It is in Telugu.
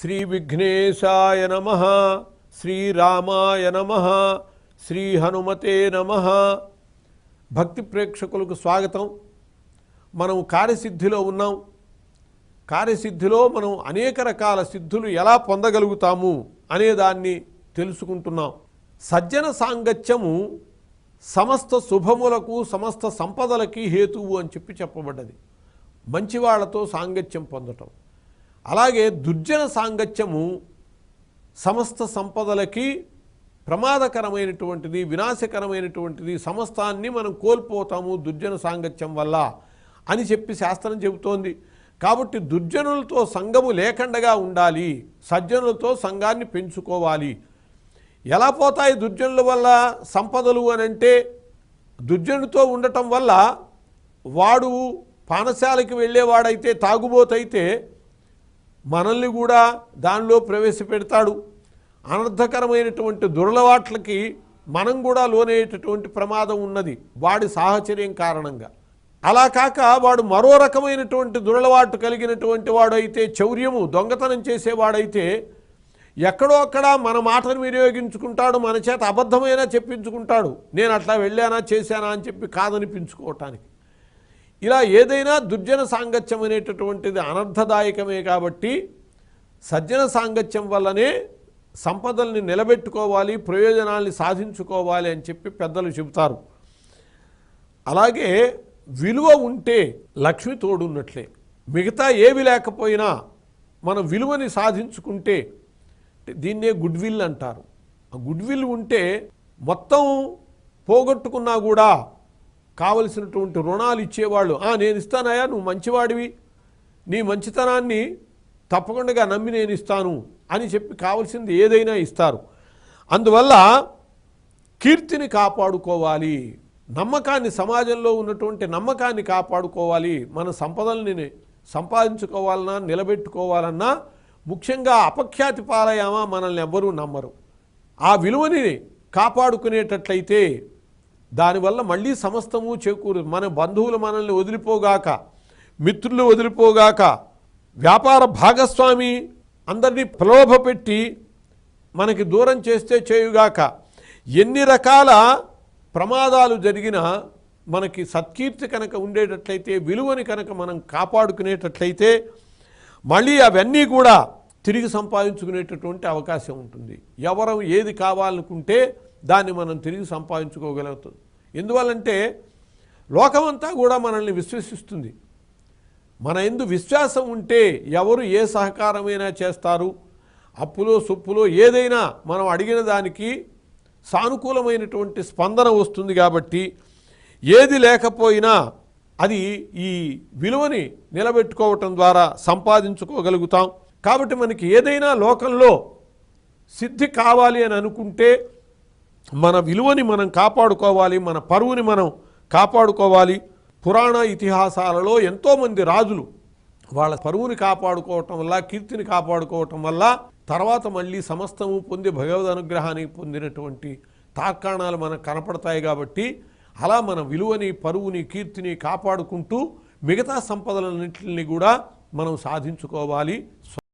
శ్రీ విఘ్నేశాయ నమ శ్రీరామాయ నమ శ్రీ హనుమతే నమ. భక్తి ప్రేక్షకులకు స్వాగతం. మనం కార్యసిద్ధిలో ఉన్నాం. కార్యసిద్ధిలో మనం అనేక రకాల సిద్ధులు ఎలా పొందగలుగుతాము అనేదాన్ని తెలుసుకుంటున్నాం. సజ్జన సాంగత్యము సమస్త శుభములకు సమస్త సంపదలకి హేతువు అని చెప్పి చెప్పబడ్డది. మంచివాళ్ళతో సాంగత్యం పొందటం. అలాగే దుర్జన సాంగత్యము సమస్త సంపదలకి ప్రమాదకరమైనటువంటిది వినాశకరమైనటువంటిది సమస్తాన్ని మనం కోల్పోతాము దుర్జన సాంగత్యం వల్ల అని చెప్పి శాస్త్రం చెబుతోంది. కాబట్టి దుర్జనులతో సంఘము లేకుండగా ఉండాలి సజ్జనులతో సంఘాన్ని పెంచుకోవాలి. ఎలా పోతాయి దుర్జనుల వల్ల సంపదలు అని అంటే దుర్జనుడితో ఉండటం వల్ల వాడు పానశాలకి వెళ్ళేవాడైతే తాగుబోతైతే మనల్ని కూడా దానిలో ప్రవేశపెడతాడు. అనర్థకరమైనటువంటి దురలవాట్లకి మనం కూడా లోనయ్యేటటువంటి ప్రమాదం ఉన్నది. వాడి సాహచర్యం కారణంగా. అలా కాక వాడు మరో రకమైనటువంటి దురలవాటు కలిగినటువంటి వాడైతే చౌర్యము దొంగతనం చేసేవాడైతే ఎక్కడో అక్కడ మన మాటను వినియోగించుకుంటాడు మన చేత అబద్ధమైనా చెప్పించుకుంటాడు. నేను అట్లా వెళ్ళానా చేశానా అని చెప్పి కాదనిపించుకోవటానికి. ఇలా ఏదైనా దుర్జన సాంగత్యం అనేటటువంటిది అనర్థదాయకమే కాబట్టి సజ్జన సాంగత్యం వల్లనే సంపదల్ని నిలబెట్టుకోవాలి ప్రయోజనాల్ని సాధించుకోవాలి అని చెప్పి పెద్దలు చెబుతారు. అలాగే విలువ ఉంటే లక్ష్మి తోడున్నట్లే. మిగతా ఏవి లేకపోయినా మన విలువని సాధించుకుంటే దీన్నే గుడ్ విల్ అంటారు. ఆ గుడ్ విల్ ఉంటే మొత్తం పోగొట్టుకున్నా కూడా కావలసినటువంటి రుణాలు ఇచ్చేవాళ్ళు "ఆ, నేను ఇస్తానయా నువ్వు మంచివాడివి నీ మంచితనాన్ని తప్పకుండా నమ్మి నేను ఇస్తాను అని చెప్పి కావలసింది ఏదైనా ఇస్తారు. అందువల్ల కీర్తిని కాపాడుకోవాలి నమ్మకాన్ని సమాజంలో ఉన్నటువంటి నమ్మకాన్ని కాపాడుకోవాలి మన సంపదల్ని సంపాదించుకోవాలన్నా నిలబెట్టుకోవాలన్నా ముఖ్యంగా అపఖ్యాతి పాలయామా మనల్ని ఎవ్వరూ నమ్మరు. ఆ విలువని కాపాడుకునేటట్లయితే దానివల్ల మళ్ళీ సమస్తము చేకూరు మన బంధువులు మనల్ని వదిలిపోగాక మిత్రులు వదిలిపోగాక వ్యాపార భాగస్వామి అందరినీ ప్రలోభపెట్టి మనకి దూరం చేస్తే చేయుగాక ఎన్ని రకాల ప్రమాదాలు జరిగినా మనకి సత్కీర్తి కనుక ఉండేటట్లయితే విలువని కనుక మనం కాపాడుకునేటట్లయితే మళ్ళీ అవన్నీ కూడా తిరిగి సంపాదించుకునేటటువంటి అవకాశం ఉంటుంది. ఎవరం ఏది కావాలనుకుంటే దాన్ని మనం తిరిగి సంపాదించుకోగలుగుతుంది ఎందువల్లంటే లోకమంతా కూడా మనల్ని విశ్వసిస్తుంది. మన ఎందు విశ్వాసం ఉంటే ఎవరు ఏ సహకారమైనా చేస్తారు. అప్పులో సొప్పులో ఏదైనా మనం అడిగిన దానికి సానుకూలమైనటువంటి స్పందన వస్తుంది కాబట్టి ఏది లేకపోయినా అది ఈ విలువని నిలబెట్టుకోవటం ద్వారా సంపాదించుకోగలుగుతాం. కాబట్టి మనకి ఏదైనా లోకంలో సిద్ధి కావాలి అని అనుకుంటే మన విలువని మనం కాపాడుకోవాలి మన పరువుని మనం కాపాడుకోవాలి. పురాణ ఇతిహాసాలలో ఎంతోమంది రాజులు వాళ్ళ పరువుని కాపాడుకోవటం వల్ల కీర్తిని కాపాడుకోవటం వల్ల తర్వాత మళ్ళీ సమస్తము పొంది భగవద్ అనుగ్రహాన్ని పొందినటువంటి తార్కాణాలు మనకు కనపడతాయి కాబట్టి అలా మన విలువని పరువుని కీర్తిని కాపాడుకుంటూ మిగతా సంపదలన్నింటిని కూడా మనం సాధించుకోవాలి.